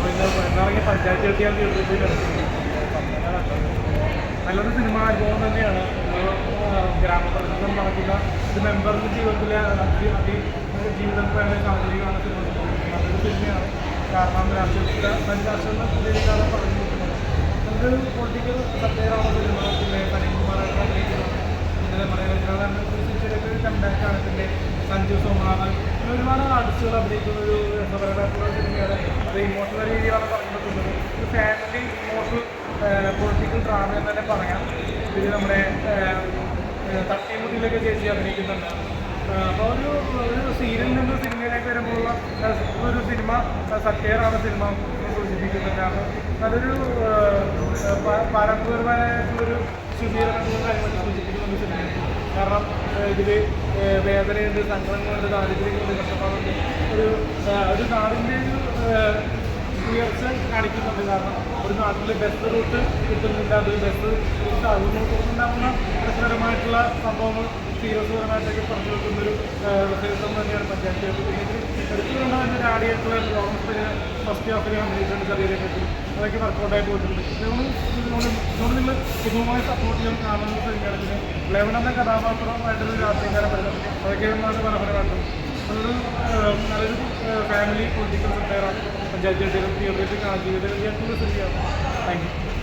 പഞ്ചായത്ത് നല്ലൊരു സിനിമ അനുഭവം തന്നെയാണ് ഗ്രാമപ്രദേശം നടക്കുന്ന ഒരു മെമ്പറിന്റെ ജീവിതത്തിലെ അതി ജീവിതം സാഹചര്യമാണ് നല്ലൊരു സിനിമയാണ് കാരണം രാഷ്ട്രീയ രീതിയിലാണ് പറഞ്ഞു പൊളിറ്റിക്കൽ സത്യമാണ് സിനിമ പിന്നെ സനീകുമാറായിട്ട് അഭിനയിക്കുന്നത് പിന്നെ മലയാളത്തിലൊക്കെ കമ്പാക്കാണ് പിന്നെ സഞ്ജു സോമനാഥ് അങ്ങനെ ഒരുപാട് ആർട്ടിസ്റ്റുകൾ അഭിനയിക്കുന്ന ഒരു രസകരമായിട്ടുള്ള സിനിമയാണ് അത് ഇമോഷണൽ രീതിയിലാണ് പറഞ്ഞിട്ടുള്ളത്. ഒരു ഫാമിലി ഇമോഷണൽ പൊളിറ്റിക്കൽ ഡ്രാമ എന്ന് തന്നെ പറയാം. ഇതിൽ നമ്മുടെ തട്ടിമുട്ടിലൊക്കെ ചേച്ചി അഭിനയിക്കുന്നുണ്ട്. അപ്പോൾ ഒരു ഒരു സീരിയലിൽ നിന്ന് സിനിമയിലേക്ക് വരുമ്പോഴുള്ള ഒരു സിനിമ സത്യറാണ് സിനിമ സൂചിപ്പിക്കുന്നുണ്ട്. അപ്പോൾ പ- പാരമ്പര്യമായിട്ടുള്ളൊരു ശുചീകരണങ്ങളും കാര്യങ്ങളൊക്കെ സൂചിപ്പിക്കുന്ന ഒരു സിനിമയാണ് കാരണം ഇതിൽ വേദനയുണ്ട് സങ്കടങ്ങളുണ്ട് ദാരിദ്ര്യങ്ങളുണ്ട് കഷ്ടപ്പാടുണ്ട്. ഒരു ഒരു നാടിന്റെ ഒരു ഉയർച്ച കാണിക്കുന്നുണ്ട്. കാരണം ഒരു നാട്ടിൽ ബസ് റൂട്ട് കിട്ടുന്നില്ല. അത് ബസ് റൂട്ട് അതുകൊണ്ടുണ്ടാകുന്ന രസകരമായിട്ടുള്ള സംഭവങ്ങൾ സീരിയസ്പരമായിട്ടൊക്കെ പറഞ്ഞു വെക്കുന്നൊരു ദിവസം തന്നെയാണ് പഞ്ചായത്ത്. എടുത്തുകൊണ്ടാണ് എന്റെ ഒരു ആടിയായിട്ടുള്ള ഫസ്റ്റ് ഹാഫിൽ അഭിനയിച്ചിട്ടുണ്ട് ചെറിയ രംഗത്തിൽ അതൊക്കെ വർക്കൗട്ടായി പോയിട്ടുണ്ട്. ഇതുകൊണ്ട് നിങ്ങൾ സുഖമായി സപ്പോർട്ട് ചെയ്യാൻ കാണുന്ന പിന്നെ ലെവൻ എന്ന കഥാപാത്രമായിട്ടൊരു രാഷ്ട്രീയക്കാരൻ വരുന്നത് അതൊക്കെ ഒന്നാണ് മനോഹരമായിട്ടുള്ളത് അതൊരു നല്ലൊരു ഫാമിലി പൊളിറ്റിക്കൽ സെക്ടറാണ് പഞ്ചായത്ത് തിയേറ്ററിൽ ജീവിതത്തിൽ സിനിമയാണ് താങ്ക് യു